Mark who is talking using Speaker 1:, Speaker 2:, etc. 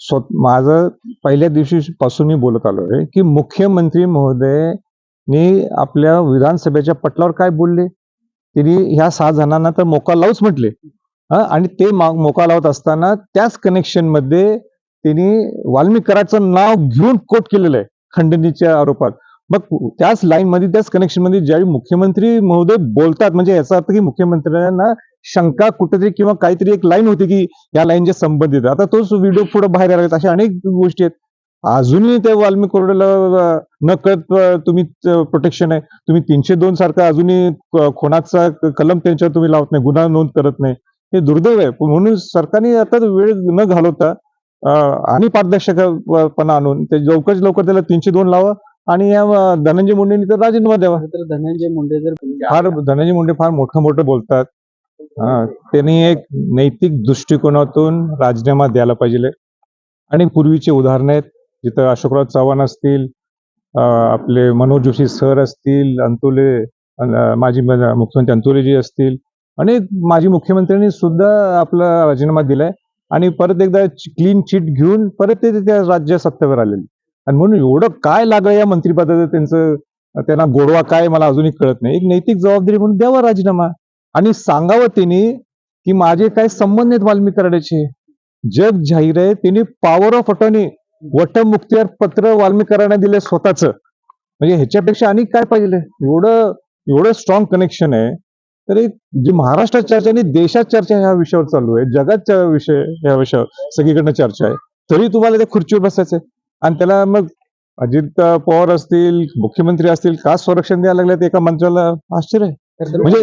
Speaker 1: स्वत माझं पहिल्या दिवशी पासून मी बोलत आलो आहे की मुख्यमंत्री महोदयनी आपल्या विधानसभेच्या पटलावर काय बोलले? तिने ह्या सहा जणांना तर मोका लावूच म्हटले. हा, आणि ते मोका लावत असताना त्याच कनेक्शनमध्ये त्यांनी वाल्मिकराचं नाव घेऊन कोट केलेलं आहे खंडणीच्या आरोपात. मग त्याच लाईन मध्ये त्याच कनेक्शनमध्ये ज्यावेळी मुख्यमंत्री महोदय बोलतात म्हणजे याचा अर्थ की मुख्यमंत्र्यांना शंका कुठेतरी किंवा काहीतरी एक लाईन होती की या लाईनचे संबंधित आता तोच व्हिडिओ पुढे बाहेर आला अशा अनेक गोष्टी आहेत. अजूनही त्या वाल्मिक कोरडेला न कळत तुम्ही प्रोटेक्शन आहे. तुम्ही तीनशे दोन सारखा अजूनही खोनाचा कलम त्यांच्यावर तुम्ही लावत नाही गुन्हा नोंद करत नाही. हे दुर्दैव आहे. पण म्हणून सरकारने आता वेळ न घालवता आणि पारदर्शकपणा आणून ते लवकरच लवकर त्याला तीनशे दोन लावा. आणि या धनंजय मुंडेंनी तर राजीनामा द्यावा.
Speaker 2: तर धनंजय मुंडे जर
Speaker 1: फार धनंजय मुंडे फार मोठं मोठं बोलतात. हा, त्यांनी एक नैतिक दृष्टिकोनातून राजीनामा द्यायला पाहिजे. आणि पूर्वीचे उदाहरण आहेत जिथं अशोकराव चव्हाण असतील आपले मनोज जोशी सर असतील अंतुले माजी मुख्यमंत्री अंतुलेजी असतील अनेक माजी मुख्यमंत्र्यांनी सुद्धा आपला राजीनामा दिलाय. आणि परत एकदा क्लीन चिट घेऊन परत ते त्या राज्य सत्तेवर आलेले. आणि म्हणून एवढं काय लागलं या मंत्रिपदाचं त्यांचं त्यांना गोडवा काय मला अजूनही कळत नाही. एक नैतिक जबाबदारी म्हणून द्यावा राजीनामा. आणि सांगावं त्यांनी की माझे काय संबंध आहेत वाल्मिक जग जाहीर आहे त्यांनी पॉवर ऑफ अटॉर्नी वट पत्र वाल्मिक कराडा दिले स्वतःच. म्हणजे ह्याच्यापेक्षा आणि काय पाहिजे? एवढं एवढं स्ट्रॉंग कनेक्शन आहे. तर एक जी महाराष्ट्रात चर्चा आणि देशात चर्चा ह्या विषयावर चालू आहे. जगात विषय ह्या विषयावर सगळीकडनं चर्चा आहे. तरी तुम्हाला त्या खुर्चीवर बसायचंय. आणि त्याला मग अजित पवार असतील मुख्यमंत्री असतील का संरक्षण द्यायला लागले एका मंत्र्याला आश्चर्य. म्हणजे